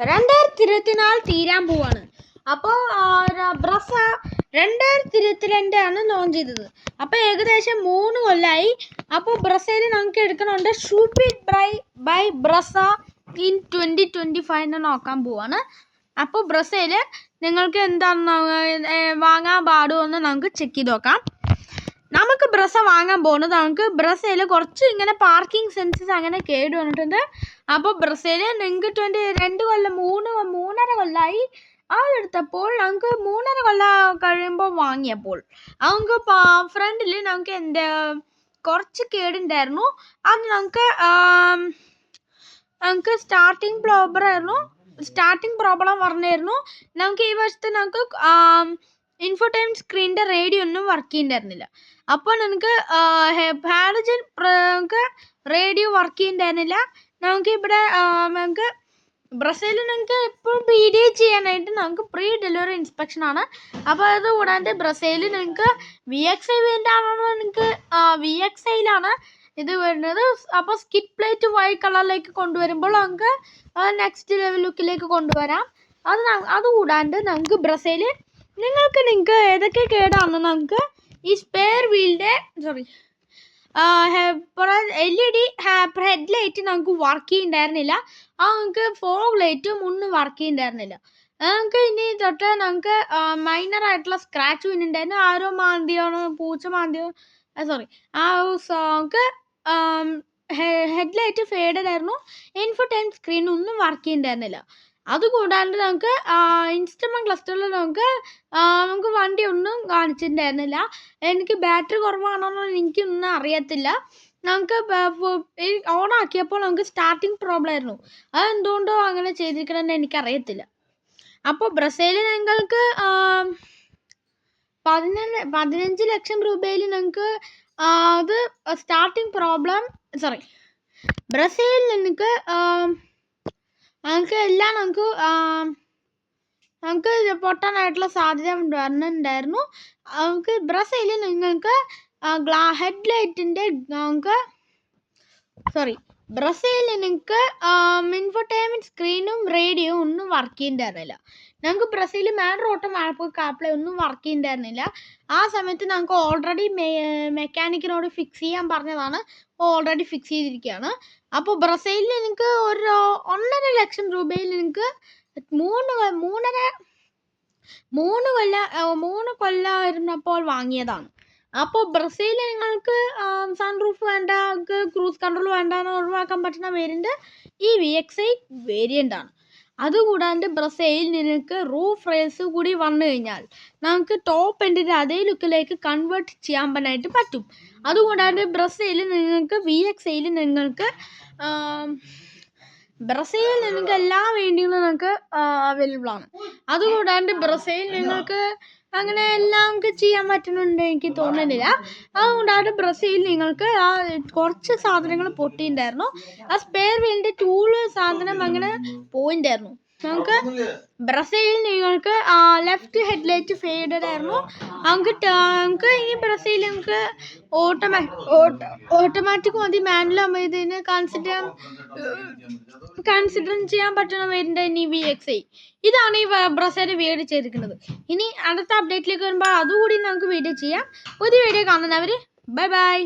രണ്ടായിരത്തി ഇരുപത്തിനാല് തീരാൻ പോവാണ്. അപ്പോൾ ബ്രസ രണ്ടായിരത്തി ഇരുപത്തിരണ്ടാണ് ലോഞ്ച് ചെയ്തത്. അപ്പോൾ ഏകദേശം മൂന്ന് കൊല്ലമായി അപ്പോൾ ബ്രസയിൽ നമുക്ക് എടുക്കണുണ്ട് ഷൂപ്പിഡ് bye bye Brezza in twenty twenty five നോക്കാൻ പോവാണ്. അപ്പോൾ ബ്രസയിൽ നിങ്ങൾക്ക് എന്താണ് വാങ്ങാൻ പാടുമോ എന്ന് നമുക്ക് ചെക്ക് ചെയ്ത് നോക്കാം. നമുക്ക് ബ്രസ വാങ്ങാൻ പോകുന്നത് നമുക്ക് ബ്രസയിൽ കുറച്ച് ഇങ്ങനെ പാർക്കിംഗ് സെൻസസ് അങ്ങനെ കേട് വന്നിട്ടുണ്ട് അപ്പോൾ ബ്രസീലിയൻ നിങ്ങൾക്ക് ട്വന്റി രണ്ട് കൊല്ലം മൂന്ന് മൂന്നര കൊല്ലമായി അതെടുത്തപ്പോൾ ഞങ്ങൾക്ക് മൂന്നര കൊല്ലം കഴിയുമ്പോൾ വാങ്ങിയപ്പോൾ. ഞങ്ങൾക്ക് ഫ്രണ്ടിൽ നമുക്ക് എന്റെ കുറച്ച് കേടുണ്ടായിരുന്നു. അത് നമുക്ക് ഞങ്ങൾക്ക് സ്റ്റാർട്ടിങ് പ്രോബ്ലം ആയിരുന്നു. സ്റ്റാർട്ടിങ് പ്രോബ്ലം പറഞ്ഞായിരുന്നു. നമുക്ക് ഈ വർഷത്തെ ഞങ്ങൾക്ക് ഇൻഫോടൈം സ്ക്രീനിന്റെ റേഡിയോ ഒന്നും വർക്ക് ചെയ്യുന്നുണ്ടായിരുന്നില്ല അപ്പോൾ നമുക്ക് ഹാലജൻ നമുക്ക് റേഡിയോ വർക്ക് ചെയ്യുന്നുണ്ടായിരുന്നില്ല നമുക്ക് ഇവിടെ നമുക്ക് ബ്രസീലിൽ നിങ്ങൾക്ക് എപ്പോഴും പി ഡി ചെയ്യാനായിട്ട് നമുക്ക് പ്രീ ഡെലിവറി ഇൻസ്പെക്ഷൻ ആണ്. അപ്പോൾ അത് കൂടാണ്ട് ബ്രസീലിൽ നിങ്ങൾക്ക് വി എക്സ് ഐ ആണോ നിങ്ങൾക്ക് വി എക്സ് ഐയിലാണ് ഇത് വരുന്നത്. അപ്പോൾ സ്കിറ്റ് പ്ലേറ്റ് വൈറ്റ് കളറിലേക്ക് കൊണ്ടുവരുമ്പോൾ നമുക്ക് നെക്സ്റ്റ് ലെവൽ ലുക്കിലേക്ക് കൊണ്ടുവരാം. അത് അത് കൂടാണ്ട് നമുക്ക് ബ്രസീൽ നിങ്ങൾക്ക് നിങ്ങൾക്ക് ഏതൊക്കെ കേടാണെന്ന് നമുക്ക് ഈ spare വീലിന്റെ sorry L E D headlight നമുക്ക് വർക്ക് ചെയ്യുന്നുണ്ടായിരുന്നില്ല ആ നമുക്ക് ഫോഗ് ലൈറ്റും ഒന്നും വർക്ക് ചെയ്യുന്നുണ്ടായിരുന്നില്ല നമുക്ക് ഇനി തൊട്ട് നമുക്ക് മൈനർ ആയിട്ടുള്ള സ്ക്രാച്ച് വീണിട്ടുണ്ടായിരുന്നു ആരോ മാന്തിയാണ് പൂച്ച മാന്തിയോ സോറി ആ നമുക്ക് ഹെഡ് ലൈറ്റ് ഫേഡഡ് ആയിരുന്നു. ഇൻഫോടൈം സ്ക്രീൻ ഒന്നും വർക്ക് ചെയ്യുന്നുണ്ടായിരുന്നില്ല അതുകൂടാണ്ട് നമുക്ക് ഇൻസ്ട്രുമെന്റ് ക്ലസ്റ്ററിൽ നമുക്ക് വണ്ടി ഒന്നും കാണിച്ചിട്ടുണ്ടായിരുന്നില്ല. എനിക്ക് ബാറ്ററി എനിക്ക് എനിക്കൊന്നും അറിയത്തില്ല. നമുക്ക് ഓൺ ആക്കിയപ്പോൾ നമുക്ക് സ്റ്റാർട്ടിങ് പ്രോബ്ലം ആയിരുന്നു. അത് എന്തുകൊണ്ടോ അങ്ങനെ ചെയ്തിരിക്കണമെന്ന് എനിക്കറിയത്തില്ല. അപ്പോൾ ബ്രസീലിൽ ഞങ്ങൾക്ക് പതിനഞ്ച് പതിനഞ്ച് ലക്ഷം രൂപയിൽ നിങ്ങൾക്ക് അത് സ്റ്റാർട്ടിങ് പ്രോബ്ലം സോറി ബ്രസീലിൽ നിങ്ങൾക്ക് നമുക്ക് എല്ലാം നമുക്ക് നമുക്ക് പൊട്ടാനായിട്ടുള്ള സാധ്യത വരുന്നുണ്ടായിരുന്നു നമുക്ക് ബ്രസീൽ നിങ്ങൾക്ക് ഗ്ലാ ഹെഡ് ലൈറ്റിന്റെ നമുക്ക് സോറി ബ്രസീലിൽ നിങ്ങൾക്ക് ഇൻഫർടൈൻമെന്റ് സ്ക്രീനും റേഡിയോ ഒന്നും വർക്ക് ചെയ്യുന്നുണ്ടായിരുന്നില്ല ഞങ്ങൾക്ക് Brazil man route map CarPlay ഒന്നും വർക്ക് ചെയ്യുന്നുണ്ടായിരുന്നില്ല ആ സമയത്ത് ഞങ്ങൾക്ക് ഓൾറെഡി മെക്കാനിക്കിനോട് ഫിക്സ് ചെയ്യാൻ പറഞ്ഞതാണ്. ഓൾറെഡി ഫിക്സ് ചെയ്തിരിക്കുകയാണ്. അപ്പോൾ ബ്രസീലിൽ നിങ്ങൾക്ക് ഒരു ഒന്നര ലക്ഷം രൂപയിൽ നിങ്ങൾക്ക് മൂന്ന് മൂന്നര മൂന്ന് കൊല്ല മൂന്ന് കൊല്ലമായിരുന്നപ്പോൾ വാങ്ങിയതാണ്. അപ്പോൾ ബ്രസീലിൽ നിങ്ങൾക്ക് സൺ റൂഫ് വേണ്ട ക്രൂസ് കൺട്രോൾ വേണ്ട എന്ന് ഒഴിവാക്കാൻ പറ്റുന്ന വേരിയന്റ് ഈ വി എക്സ് ഐ വേരിയന്റ് ആണ്. അതുകൂടാണ്ട് ബ്രസയിൽ നിങ്ങൾക്ക് റൂഫ് റേസ് കൂടി വന്നു കഴിഞ്ഞാൽ നമുക്ക് ടോപ്പ് എൻഡിന്റെ അതേ ലുക്കിലേക്ക് കൺവേർട്ട് ചെയ്യാൻ പറ്റാനായിട്ട് പറ്റും. അതുകൂടാണ്ട് ബ്രസയിൽ നിങ്ങൾക്ക് വി എക്സ് ഐയിൽ നിങ്ങൾക്ക് ബ്രസീലിൽ നിങ്ങൾക്ക് എല്ലാ വേണ്ടികളും നിങ്ങൾക്ക് അവൈലബിൾ ആണ്. അതുകൂടാണ്ട് ബ്രസീൽ നിങ്ങൾക്ക് അങ്ങനെ എല്ലാം ചെയ്യാൻ പറ്റുന്നുണ്ട് എനിക്ക് തോന്നുന്നില്ല. അതുകൊണ്ടാണ് ബ്രസീൽ നിങ്ങൾക്ക് ആ കുറച്ച് സാധനങ്ങൾ പൊട്ടിയിട്ടുണ്ടായിരുന്നു. ആ സ്പെയർ വീലിന്റെ ടൂൾ സാധനം അങ്ങനെ പോയിണ്ടായിരുന്നു നമുക്ക് ബ്രസീൽ നിങ്ങൾക്ക് ലെഫ്റ്റ് ഹെഡ്ലൈറ്റ് ഫെയ്ഡഡ് ആയിരുന്നു. നമുക്ക് നമുക്ക് ഇനി ബ്രസീൽ നമുക്ക് ഓട്ടോമാ ഓട്ടോമാറ്റിക് മതി. മാനുവൽ ഇതിന് കൺസിഡർ കൺസിഡർ ചെയ്യാൻ പറ്റുന്ന പേരിന്റെ ഇനി വി എക്സ് ഐ ഇതാണ് ഈ ബ്രസേന്റെ വീഡിയോ ചെയ്തിരിക്കുന്നത്. ഇനി അടുത്ത അപ്ഡേറ്റിലേക്ക് വരുമ്പോൾ അതുകൂടി നമുക്ക് വീഡിയോ ചെയ്യാം. പുതിയ വീഡിയോ കാണുന്നവർ ബൈ ബൈ